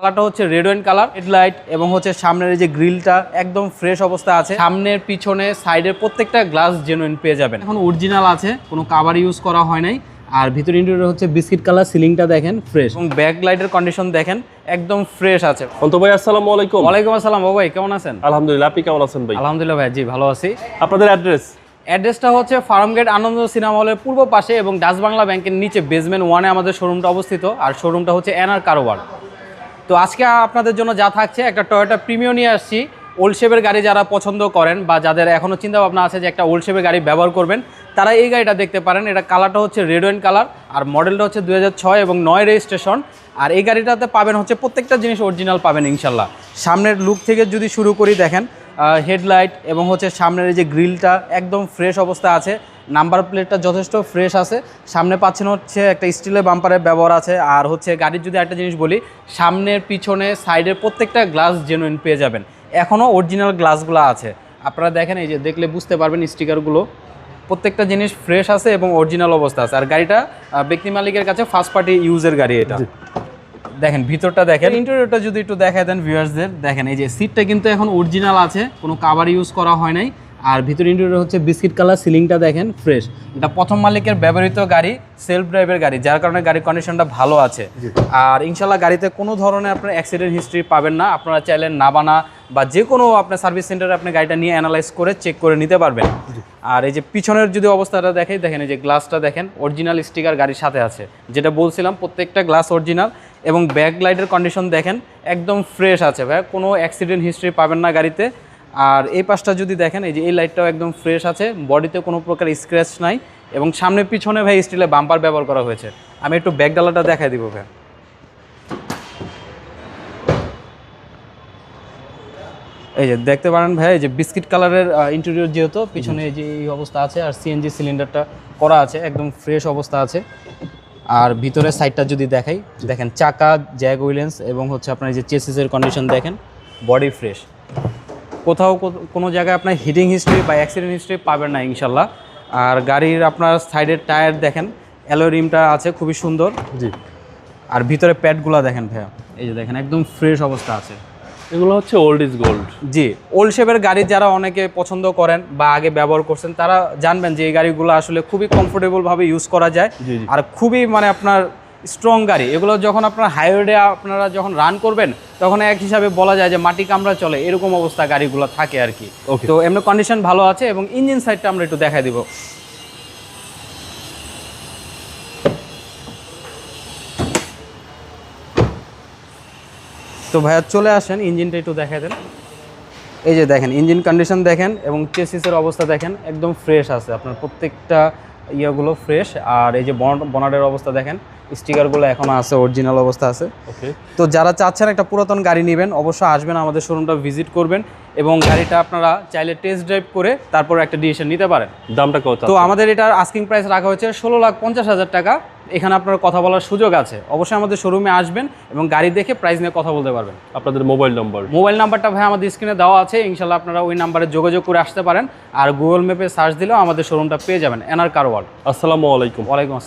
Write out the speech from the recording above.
কালারটা হচ্ছে red wine colour headlight এবং হচ্ছে সামনের এই যে গ্রিলটা একদম ফ্রেশ অবস্থা আছে। সামনের পিছনে সাইডের প্রত্যেকটা গ্লাস জেনুইন পেয়ে যাবেন। এখন অরিজিনাল আছে কোনো কাভার ইউজ করা হয় নাই। আর ভিতর ইন্টেরিয়র হচ্ছে বিস্কিট কালার সিলিংটা দেখেন ফ্রেশ এবং ব্যাক লাইটের কন্ডিশন দেখেন একদম ফ্রেশ আছে। অন্ত ভাই আসসালামু আলাইকুম। ওয়ালাইকুম আসসালাম বাবা ভাই কেমন আছেন? আলহামদুলিল্লাহ আপনি কেমন আছেন ভাই? আলহামদুলিল্লাহ ভাই জি ভালো আছি। আপনাদের অ্যাড্রেস অ্যাড্রেসটা হচ্ছে ফার্মগেট আনন্দ সিনেমা হলের পূর্ব পাশে এবং ডাচ বাংলা ব্যাংকের নিচে বেসমেন্ট ওয়ানে আমাদের শোরুমটা অবস্থিত। আর শোরুমটা হচ্ছে এনআর কারোবার তো আজকে আপনাদের জন্য যা থাকছে, একটা টয়োটা প্রিমিও নিয়ে আসছি। ওল্ড শেপের গাড়ি যারা পছন্দ করেন বা যাদের এখনও চিন্তা ভাবনা আছে যে একটা ওল্ড শেপের গাড়ি ব্যবহার করবেন, তারা এই গাড়িটা দেখতে পারেন। এটা কালারটা হচ্ছে রেড অ্যান্ড কালার আর মডেলটা হচ্ছে ছয় এবং নয় রেজিস্ট্রেশন আর এই গাড়িটাতে পাবেন হচ্ছে প্রত্যেকটা জিনিস অরিজিনাল পাবেন ইনশাল্লাহ। সামনের লুক থেকে যদি শুরু করি দেখেন হেডলাইট এবং হচ্ছে সামনের এই যে গ্রিলটা একদম ফ্রেশ অবস্থা আছে। নাম্বার প্লেটটা যথেষ্ট ফ্রেশ আছে। সামনে পাচ্ছেন হচ্ছে একটা স্টিলের বাম্পারের ব্যবহার আছে। আর হচ্ছে গাড়ির যদি একটা জিনিস বলি, সামনের, পিছনে, সাইডের প্রত্যেকটা গ্লাস জেনুইন পেয়ে যাবেন। এখনও অরিজিনাল গ্লাসগুলো আছে। আপনারা দেখেন, এই যে দেখলে বুঝতে পারবেন স্টিকারগুলো। প্রত্যেকটা জিনিস ফ্রেশ আছে এবং অরিজিনাল অবস্থা আছে। আর গাড়িটা ব্যক্তি মালিকের কাছে ফার্স্ট পার্টি ইউজের গাড়ি এটা। দেখেন ভিতরটা দেখেন। ইন্টেরিয়রটা যদি একটু দেখায় দেন ভিউয়ার্সদের দেখেন এই যে সিটটা কিন্তু এখন অরিজিনাল আছে কোনো কাভার ইউজ করা হয় নাই। আর ভিতর ইন্টেরিয়র হচ্ছে বিস্কিট কালার সিলিংটা দেখেন ফ্রেশ এটা প্রথম মালিকের ব্যবহৃত গাড়ি সেলফ ড্রাইভের গাড়ি যার কারণে গাড়ির কন্ডিশনটা ভালো আছে। আর ইনশাল্লাহ গাড়িতে কোনো ধরনের আপনার অ্যাক্সিডেন্ট হিস্ট্রি পাবেন না। আপনারা চাইলে নাবানা বা যে কোনো আপনার সার্ভিস সেন্টারে আপনি গাড়িটা নিয়ে অ্যানালাইজ করে চেক করে নিতে পারবেন। আর এই যে পিছনের যদি অবস্থাটা দেখেন দেখেন এই যে গ্লাসটা দেখেন অরিজিনাল স্টিকার গাড়ির সাথে আছে। যেটা বলছিলাম প্রত্যেকটা গ্লাস অরিজিনাল এবং ব্যাক লাইটের কন্ডিশন দেখেন একদম ফ্রেশ আছে ভাই কোনো অ্যাক্সিডেন্ট হিস্ট্রি পাবেন না গাড়িতে। আর এই পাশটা যদি দেখেন এই যে এই লাইটটাও একদম ফ্রেশ আছে বডিতে কোনো প্রকার স্ক্র্যাচ নাই এবং সামনে পিছনে ভাই স্টিলের বাম্পার ব্যবহার করা হয়েছে। আমি একটু ব্যাক ডালাটা দেখাই দিব ভাই এই যে দেখতে পারেন ভাই এই যে বিস্কিট কালারের ইন্টেরিয়র যেহেতু পিছনে এই যে এই অবস্থা আছে আর সিএনজি সিলিন্ডারটা করা আছে একদম ফ্রেশ অবস্থা আছে। আর ভিতরের সাইডটা যদি দেখাই দেখেন চাকা জ্যাগ উইলেন্স এবং হচ্ছে আপনার যে চেসিসের কন্ডিশন দেখেন বডি ফ্রেশ কোথাও কোনো জায়গায় আপনার হিটিং হিস্ট্রি বা অ্যাক্সিডেন্ট হিস্ট্রি পাবেন না ইনশাল্লাহ। আর গাড়ির আপনার সাইডের টায়ার দেখেন অ্যালো রিমটা আছে খুবই সুন্দর। জি। আর ভিতরে প্যাডগুলো দেখেন ভাইয়া এই যে দেখেন একদম ফ্রেশ অবস্থা আছে। এগুলো হচ্ছে ওল্ড ইজ গোল্ড জি ওল্ড শেপের গাড়ি যারা অনেকে পছন্দ করেন বা আগে ব্যবহার করছেন তারা জানবেন যে এই গাড়িগুলো আসলে খুবই কমফোর্টেবল ভাবে ইউজ করা যায়। আর খুবই মানে আপনার স্ট্রং গাড়ি। এগুলো যখন আপনার হাইওয়ে আপনারা যখন রান করবেন তখন এক হিসাবে বলা যায় যে মাটি কামড়া চলে এরকম অবস্থা গাড়িগুলো থাকে আর কি. তো এমনি কন্ডিশন ভালো আছে এবং ইঞ্জিন সাইডটা আমরা একটু দেখাই দিব। তো ভাইয়া চলে আসেন ইঞ্জিনটা একটু দেখা দেন। এই যে দেখেন ইঞ্জিন কন্ডিশন দেখেন এবং চেসিসের অবস্থা দেখেন, একদম ফ্রেশ আছে। আপনার প্রত্যেকটা ইয়েগুলো ফ্রেশ আর এই যে বনারের অবস্থা দেখেন স্টিকারগুলো এখনও আছে অরিজিনাল অবস্থা আছে। ওকে তো যারা চাচ্ছেন একটা পুরাতন গাড়ি নেবেন অবশ্যই আসবেন আমাদের শোরুমটা ভিজিট করবেন এবং গাড়িটা আপনারা চাইলে টেস্ট ড্রাইভ করে তারপর একটা ডিসিশন নিতে পারেন। দামটা কত তো আমাদের এটার আস্কিং প্রাইস রাখা হয়েছে ষোলো লাখ পঞ্চাশ হাজার টাকা। এখানে আপনার কথা বলার সুযোগ আছে। অবশ্যই আমাদের শোরুমে আসবেন এবং গাড়ি দেখে প্রাইস নিয়ে কথা বলতে পারবেন। আপনাদের মোবাইল নম্বর মোবাইল নাম্বারটা ভাই আমাদের স্ক্রিনে দেওয়া আছে। ইনশাল্লাহ আপনারা ওই নাম্বারে যোগাযোগ করে আসতে পারেন। আর গুগল ম্যাপে সার্চ দিলেও আমাদের শোরুমটা পেয়ে যাবেন। এনআর কারওয়াল আসসালামু আলাইকুম। ওয়ালাইকুম আসসালাম।